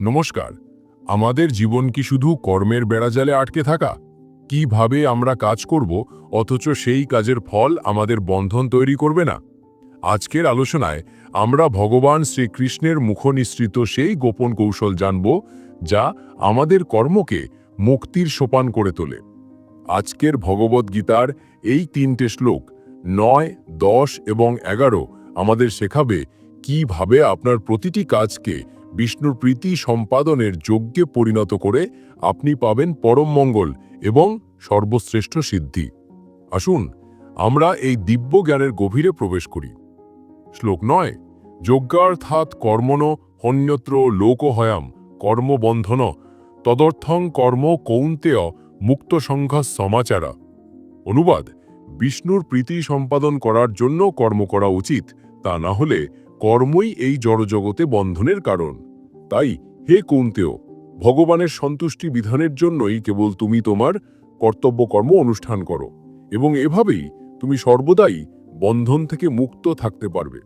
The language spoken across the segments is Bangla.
নমস্কার। আমাদের জীবন কি শুধু কর্মের বেড়াজালে আটকে থাকা? কীভাবে আমরা কাজ করব, অথচ সেই কাজের ফল আমাদের বন্ধন তৈরি করবে না? আজকের আলোচনায় আমরা ভগবান শ্রীকৃষ্ণের মুখনিসৃত সেই গোপন কৌশল জানব, যা আমাদের কর্মকে মুক্তির সোপান করে তোলে। আজকের ভগবদ্গীতার এই তিনটে শ্লোক নয়, দশ এবং এগারো আমাদের শেখাবে কীভাবে আপনার প্রতিটি কাজকে বিষ্ণুর প্রীতি সম্পাদনের যজ্ঞে পরিণত করে আপনি পাবেন পরম মঙ্গল এবং সর্বশ্রেষ্ঠ সিদ্ধি। আসুন, আমরা এই দিব্য জ্ঞানের গভীরে প্রবেশ করি। শ্লোক নয়, যজ্ঞার্থাৎ কর্মণ হন্যত্র লোকহয়াম কর্মবন্ধন তদর্থং কর্ম কৌন্তেয় মুক্ত সংঘ সমাচারা। অনুবাদ, বিষ্ণুর প্রীতি সম্পাদন করার জন্য কর্ম করা উচিত, তা না হলে কর্মই এই জড়জগতে বন্ধনের কারণ। তাই হে কৌন্তেয় ভগবানের সন্তুষ্টি বিধানের জন্যই কেবল তুমি তোমার কর্তব্য কর্ম অনুষ্ঠান করো এবং এভাবেই তুমি সর্বদাই বন্ধন থেকে মুক্ত থাকতে পারবে।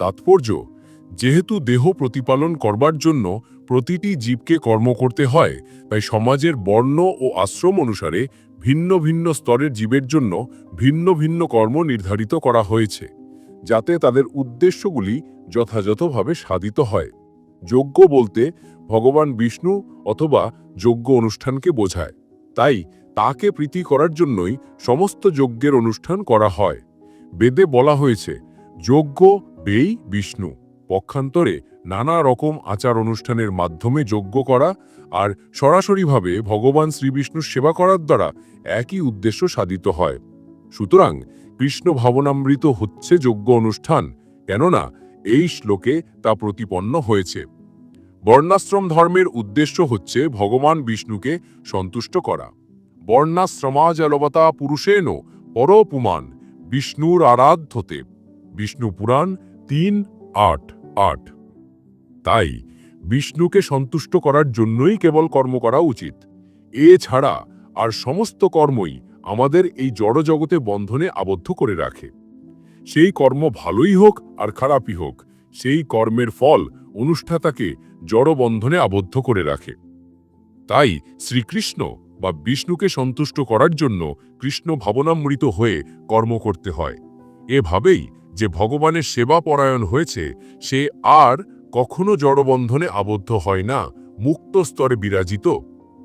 তাৎপর্য, যেহেতু দেহ প্রতিপালন করবার জন্য প্রতিটি জীবকে কর্ম করতে হয়, তাই সমাজের বর্ণ ও আশ্রম অনুসারে ভিন্ন ভিন্ন স্তরের জীবের জন্য ভিন্ন ভিন্ন কর্ম নির্ধারিত করা হয়েছে। যাতে তাদের উদ্দেশ্যগুলি যথাযথভাবে সাধিত হয়। যজ্ঞ বলতে ভগবান বিষ্ণু অথবা যজ্ঞ অনুষ্ঠানকে বোঝায়। তাই তাকে প্রীতি করার জন্যই সমস্ত যজ্ঞের অনুষ্ঠান করা হয়। বেদে বলা হয়েছে, যজ্ঞ বেই বিষ্ণু। পক্ষান্তরে নানা রকম আচার অনুষ্ঠানের মাধ্যমে যজ্ঞ করা আর সরাসরিভাবে ভগবান শ্রীবিষ্ণুর সেবা করার দ্বারা একই উদ্দেশ্য সাধিত হয়। সুতরাং কৃষ্ণ ভাবনামৃত হচ্ছে যোগ্য অনুষ্ঠান, কেননা এই শ্লোকে তা প্রতিপন্ন হয়েছে। বর্ণাশ্রম ধর্মের উদ্দেশ্য হচ্ছে ভগবান বিষ্ণুকে সন্তুষ্ট করা। বর্ণাশ্রমাজলবতা পুরুষেন পরপুমান, বিষ্ণুর আরাধ্যতে। বিষ্ণু পুরাণ তিন, আট আট। তাই বিষ্ণুকে সন্তুষ্ট করার জন্যই কেবল কর্ম করা উচিত। এছাড়া আর সমস্ত কর্মই আমাদের এই জড়জগতে বন্ধনে আবদ্ধ করে রাখে। সেই কর্ম ভালোই হোক আর খারাপই হোক, সেই কর্মের ফল অনুষ্ঠাতাকে জড়বন্ধনে আবদ্ধ করে রাখে। তাই শ্রীকৃষ্ণ বা বিষ্ণুকে সন্তুষ্ট করার জন্য কৃষ্ণ ভাবনামৃত হয়ে কর্ম করতে হয়। এভাবেই যে ভগবানের সেবা পরায়ণ হয়েছে, সে আর কখনো জড়বন্ধনে আবদ্ধ হয় না, মুক্ত স্তরে বিরাজিত।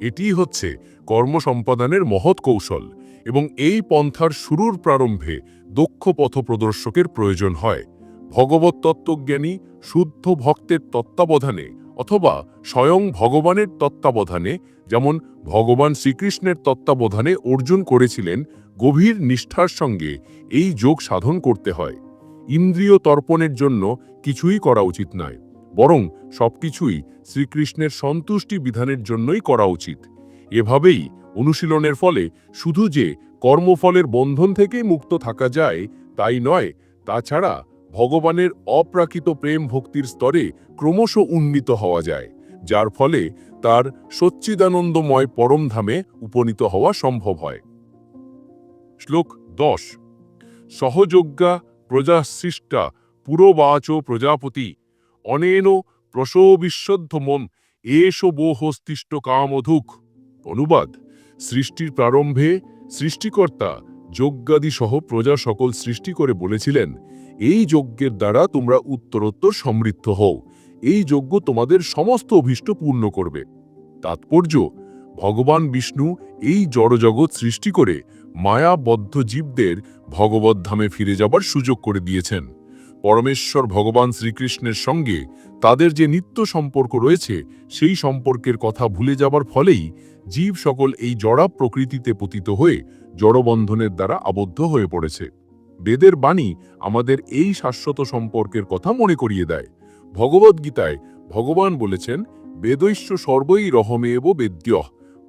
এটিই হচ্ছে কর্ম সম্পাদনের মহৎ কৌশল। এবং এই পন্থার শুরুর প্রারম্ভে দক্ষ পথপ্রদর্শকের প্রয়োজন হয়। ভগবত তত্ত্বজ্ঞানী, শুদ্ধ ভক্তের তত্ত্বাবধানে অথবা স্বয়ং ভগবানের তত্ত্বাবধানে, যেমন ভগবান শ্রীকৃষ্ণের তত্ত্বাবধানে অর্জুন করেছিলেন, গভীর নিষ্ঠার সঙ্গে এই যোগ সাধন করতে হয়। ইন্দ্রিয় তর্পণের জন্য কিছুই করা উচিত নয়, বরং সবকিছুই শ্রীকৃষ্ণের সন্তুষ্টি বিধানের জন্যই করা উচিত। এভাবেই অনুশীলনের ফলে শুধু যে কর্মফলের বন্ধন থেকেই মুক্ত থাকা যায়, তাই নয়, তাছাড়া ভগবানের অপ্রাকৃত প্রেম ভক্তির স্তরে ক্রমশ উন্নীত হওয়া যায়, যার ফলে তার সচ্চিদানন্দময় পরমধামে উপনীত হওয়া সম্ভব হয়। শ্লোক দশ, সহযোগ্যা প্রজাসৃষ্টা পুরবাচ প্রজাপতি, অনেন প্রসবিশ্বদ্ধ মন এষ বোহস্তিষ্ট কামধুক অনুবাদ সৃষ্টির প্রারম্ভে সৃষ্টিকর্তা যজ্ঞাদি সহ প্রজা সকল সৃষ্টি করে বলেছিলেন, এই যজ্ঞের দ্বারা তোমরা উত্তরোত্তর সমৃদ্ধ হও। এই যজ্ঞ তোমাদের সমস্ত অভীষ্ট পূর্ণ করবে। তাৎপর্য, ভগবান বিষ্ণু এই জড়জগৎ সৃষ্টি করে মায়াবদ্ধ জীবদের ভগবদ্ধামে ফিরে যাবার সুযোগ করে দিয়েছেন। পরমেশ্বর ভগবান শ্রীকৃষ্ণের সঙ্গে তাদের যে নিত্য সম্পর্ক রয়েছে, সেই সম্পর্কের কথা ভুলে যাবার ফলেই জীব সকল এই জড়া প্রকৃতিতে পতিত হয়ে জড়বন্ধনের দ্বারা আবদ্ধ হয়ে পড়েছে। বেদের বাণী আমাদের এই শাশ্বত সম্পর্কের কথা মনে করিয়ে দেয়। ভগবদ্গীতায় ভগবান বলেছেন বেদৈশ্য সর্বই রহমেব বেদ্য।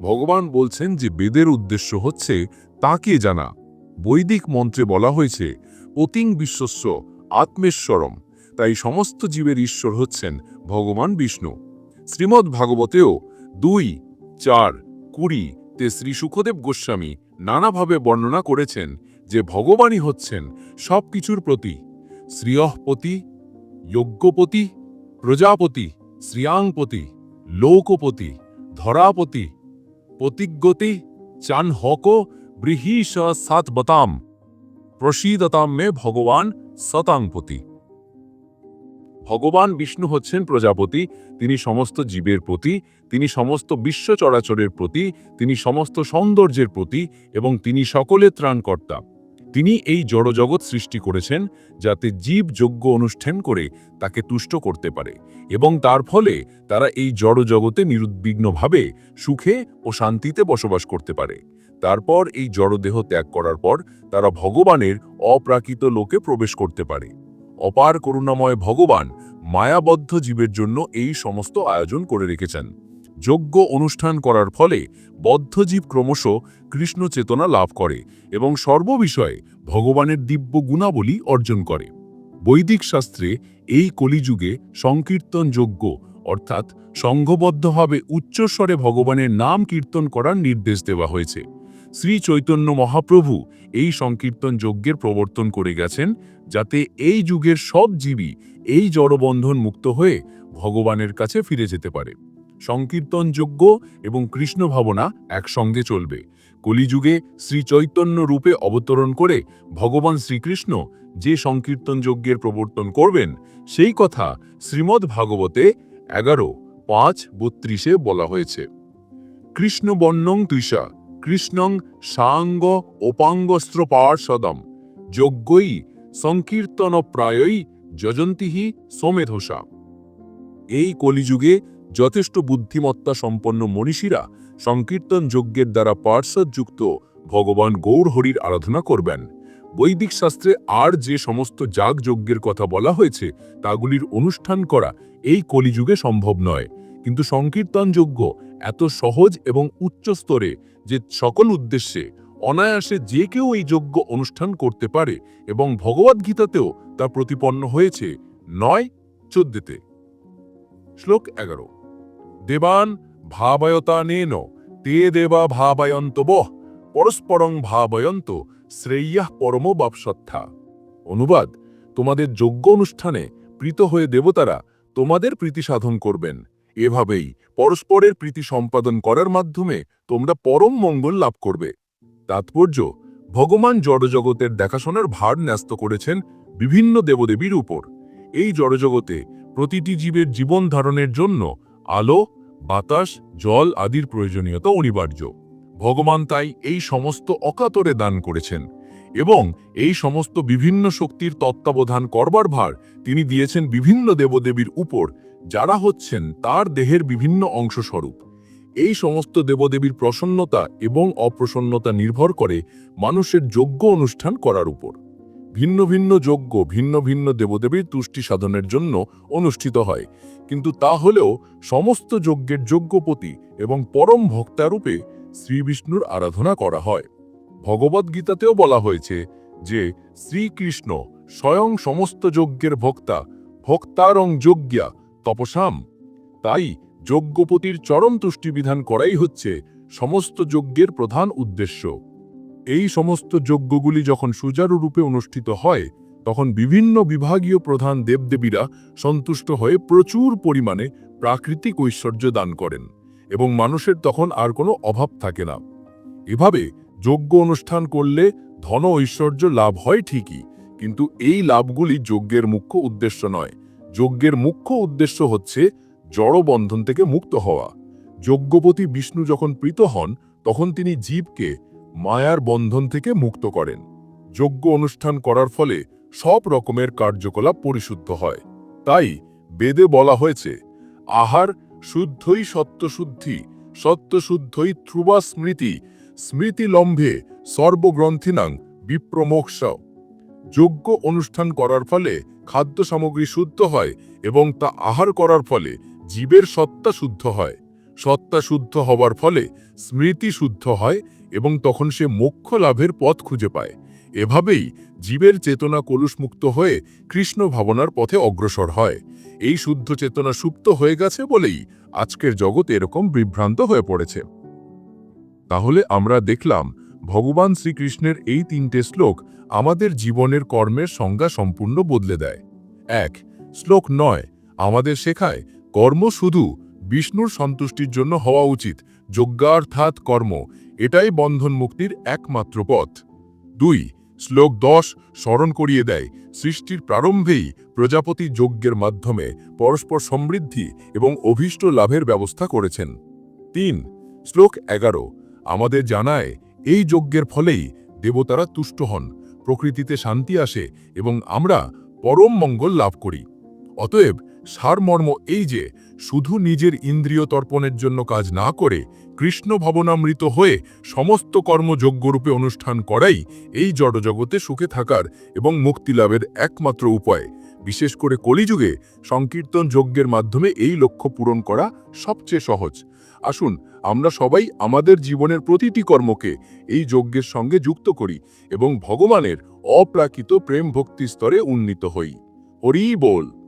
ভগবান বলছেন যে বেদের উদ্দেশ্য হচ্ছে তাকে জানা। বৈদিক মন্ত্রে বলা হয়েছে অতিং বিশ্বস্য। আত্মেশ্বরম। তাই সমস্ত জীবের ঈশ্বর হচ্ছেন ভগবান বিষ্ণু। শ্রীমদ্ ভাগবতেও দুই, চার, কুড়ি তে শ্রী সুখদেব গোস্বামী নানাভাবে বর্ণনা করেছেন যে ভগবানই হচ্ছেন সব কিছুর প্রতি শ্রিয়ঃপতি যজ্ঞপতি, প্রজাপতি, শ্রিয়াংপতি, লোকপতি, ধরাপতি প্রতিজ্ঞতি চান হক বৃহীশ সাত বতাম মে ভগবান শতাংপতি ভগবান বিষ্ণু হচ্ছেন প্রজাপতি, তিনি সমস্ত জীবের প্রতি, তিনি সমস্ত বিশ্ব চরাচরের প্রতি, তিনি সমস্ত সৌন্দর্যের প্রতি এবং তিনি সকলের ত্রাণকর্তা। তিনি এই জড়জগৎ সৃষ্টি করেছেন যাতে জীব যোগ্য অনুষ্ঠান করে তাকে তুষ্ট করতে পারে এবং তার ফলে তারা এই জড়জগতে নিরুদ্বিগ্নভাবে সুখে ও শান্তিতে বসবাস করতে পারে। তারপর এই জড়দেহ ত্যাগ করার পর তারা ভগবানের অপ্রাকৃত লোকে প্রবেশ করতে পারে। অপার করুণাময় ভগবান মায়াবদ্ধ জীবের জন্য এই সমস্ত আয়োজন করে রেখেছেন। যোগ্য অনুষ্ঠান করার ফলে বদ্ধজীব ক্রমশ কৃষ্ণ চেতনা লাভ করে এবং সর্ববিষয়ে ভগবানের দিব্য গুণাবলী অর্জন করে। বৈদিক শাস্ত্রে এই কলিযুগে সংকীর্তন যোগ্য অর্থাৎ সংঘবদ্ধভাবে উচ্চস্বরে ভগবানের নাম কীর্তন করার নির্দেশ দেওয়া হয়েছে। শ্রী চৈতন্য মহাপ্রভু এই সংকীর্তন যজ্ঞের প্রবর্তন করে গেছেন যাতে এই যুগের সব জীবী এই জড়বন্ধন মুক্ত হয়ে ভগবানের কাছে ফিরে যেতে পারে। সংকীর্তন যজ্ঞ এবং কৃষ্ণ ভাবনা একসঙ্গে চলবে। কলিযুগে শ্রী চৈতন্য রূপে অবতরণ করে ভগবান শ্রীকৃষ্ণ যে সংকীর্তন যজ্ঞের প্রবর্তন করবেন, সেই কথা শ্রীমদ্ ভাগবতে এগারো, পাঁচ, বত্রিশে বলা হয়েছে। কৃষ্ণ বর্ণং তৃষা কৃষ্ণং সাঙ্গ ওপাঙ্গস্ত্র পার্ষদম যজ্ঞই সংকীর্তন প্রায়ই যজন্তিহি সোমেধসা। এই কলিযুগে যথেষ্ট বুদ্ধিমত্তা সম্পন্ন মনীষীরা সংকীর্তন যজ্ঞের দ্বারা পার্শ্বযুক্ত ভগবান গৌরহরির আরাধনা করবেন। বৈদিক শাস্ত্রে আর যে সমস্ত যাগ যজ্ঞের কথা বলা হয়েছে, তাগুলির অনুষ্ঠান করা এই কলিযুগে সম্ভব নয়। কিন্তু সংকীর্তন যজ্ঞ এত সহজ এবং উচ্চ স্তরে যে সকল উদ্দেশ্যে অনায়াসে যে কেউ এই যজ্ঞ অনুষ্ঠান করতে পারে এবং ভগবদ্গীতাতেও তা প্রতিপন্ন হয়েছে নয় চোদ্দেতে। শ্লোক এগারো। দেবান ভাবয়তানেন তে দেবা ভাবায়ন্ত বহ পরস্পরং ভাবয়ন্ত শ্রেয়াহ পরম বাপসত্থা। অনুবাদ, তোমাদের যোগ্য অনুষ্ঠানে প্রীত হয়ে দেবতারা তোমাদের প্রীতি সাধন করবেন। এভাবেই পরস্পরের প্রীতি সম্পাদন করার মাধ্যমে তোমরা পরম মঙ্গল লাভ করবে। তাৎপর্য, ভগবান জড়জগতের দেখাশোনার ভার ন্যস্ত করেছেন বিভিন্ন দেবদেবীর উপর। এই জড়জগতে প্রতিটি জীবের জীবন ধারণের জন্য আলো, বাতাস, জল আদির প্রয়োজনীয়তা অনিবার্য। ভগবান তাই এই সমস্ত অকাতরে দান করেছেন এবং এই সমস্ত বিভিন্ন শক্তির তত্ত্বাবধান করবার ভার তিনি দিয়েছেন বিভিন্ন দেবদেবীর উপর যারা হচ্ছেন তার দেহের বিভিন্ন অংশস্বরূপ। এই সমস্ত দেবদেবীর প্রসন্নতা এবং অপ্রসন্নতা নির্ভর করে মানুষের যোগ্য অনুষ্ঠান করার উপর। ভিন্ন ভিন্ন যজ্ঞ, ভিন্ন ভিন্ন দেবদেবীর তুষ্টি সাধনের জন্য অনুষ্ঠিত হয়। কিন্তু তা হলেও সমস্ত যজ্ঞের যজ্ঞপতি এবং পরম ভক্তারূপে শ্রীবিষ্ণুর আরাধনা করা হয়। ভগবদ্গীতাতেও বলা হয়েছে যে, শ্রীকৃষ্ণ স্বয়ং সমস্ত যজ্ঞের ভক্তা, ভক্তারং যজ্ঞা তপসাম তাই যজ্ঞপতির চরম তুষ্টিবিধান করাই হচ্ছে সমস্ত যজ্ঞের প্রধান উদ্দেশ্য। এই সমস্ত যজ্ঞগুলি যখন সুচারুরূপে অনুষ্ঠিত হয়, তখন বিভিন্ন বিভাগীয় প্রধান দেবদেবীরা সন্তুষ্ট হয়ে প্রচুর পরিমাণে প্রাকৃতিক ঐশ্বর্য দান করেন এবং মানুষের তখন আর কোনো অভাব থাকে না। এভাবে যজ্ঞ অনুষ্ঠান করলে ধন ঐশ্বর্য লাভ হয় ঠিকই, কিন্তু এই লাভগুলি যজ্ঞের মুখ্য উদ্দেশ্য নয়। যজ্ঞের মুখ্য উদ্দেশ্য হচ্ছে জড় বন্ধন থেকে মুক্ত হওয়া। যজ্ঞপতি বিষ্ণু যখন প্রীত হন, তখন তিনি জীবকে মায়ার বন্ধন থেকে মুক্ত করেন। যজ্ঞ অনুষ্ঠান করার ফলে সব রকমের কার্যকলাপ পরিশুদ্ধ হয়। তাই বেদে বলা হয়েছে, আহার শুদ্ধই সত্যশুদ্ধি, সত্যশুদ্ধই ধ্রুবা স্মৃতি, স্মৃতিলম্ভে সর্বগ্রন্থিনাং বিপ্রমোক্ষ। যজ্ঞ অনুষ্ঠান করার ফলে খাদ্য সামগ্রী শুদ্ধ হয় এবং তা আহার করার ফলে জীবের সত্তা শুদ্ধ হয়। সত্তা শুদ্ধ হবার ফলে স্মৃতি শুদ্ধ হয় এবং তখন সে মোক্ষ লাভের পথ খুঁজে পায়। এভাবেই জীবের চেতনা কলুষমুক্ত হয়ে কৃষ্ণ ভাবনার পথে অগ্রসর হয়। এই শুদ্ধ চেতনা সুপ্ত হয়ে গেছে বলেই আজকের জগৎ এরকম বিভ্রান্ত হয়ে পড়েছে। তাহলে আমরা দেখলাম ভগবান শ্রীকৃষ্ণের এই তিনটে শ্লোক আমাদের জীবনের কর্মের সংজ্ঞা সম্পূর্ণ বদলে দেয়। এক, শ্লোক নয়, আমাদের শেখায় কর্ম শুধু বিষ্ণুর সন্তুষ্টির জন্য হওয়া উচিত, যজ্ঞার্থাৎ কর্ম, এটাই বন্ধন মুক্তির একমাত্র পথ। দুই, শ্লোক দশ স্মরণ করিয়ে দেয়, সৃষ্টির প্রারম্ভেই প্রজাপতি যজ্ঞের মাধ্যমে পরস্পর সমৃদ্ধি এবং অভীষ্ট লাভের ব্যবস্থা করেছেন। তিন, শ্লোক এগারো, আমাদের জানায় এই যজ্ঞের ফলেই দেবতারা তুষ্ট হন, প্রকৃতিতে শান্তি আসে এবং আমরা পরম মঙ্গল লাভ করি। অতএব সারমর্ম এই যে শুধু নিজের ইন্দ্রিয় তর্পণের জন্য কাজ না করে কৃষ্ণ ভবনামৃত হয়ে সমস্ত কর্ম যোগ্যরূপে অনুষ্ঠান করাই এই জড়জগতে সুখে থাকার এবং মুক্তিলাভের একমাত্র উপায়। বিশেষ করে কলিযুগে সংকীর্তন যজ্ঞের মাধ্যমে এই লক্ষ্য পূরণ করা সবচেয়ে সহজ। আসুন, আমরা সবাই আমাদের জীবনের প্রতিটি কর্মকে এই যজ্ঞের সঙ্গে যুক্ত করি এবং ভগবানের অপ্রাকৃত প্রেম ভক্তি স্তরে উন্নীত হই। হরি বল।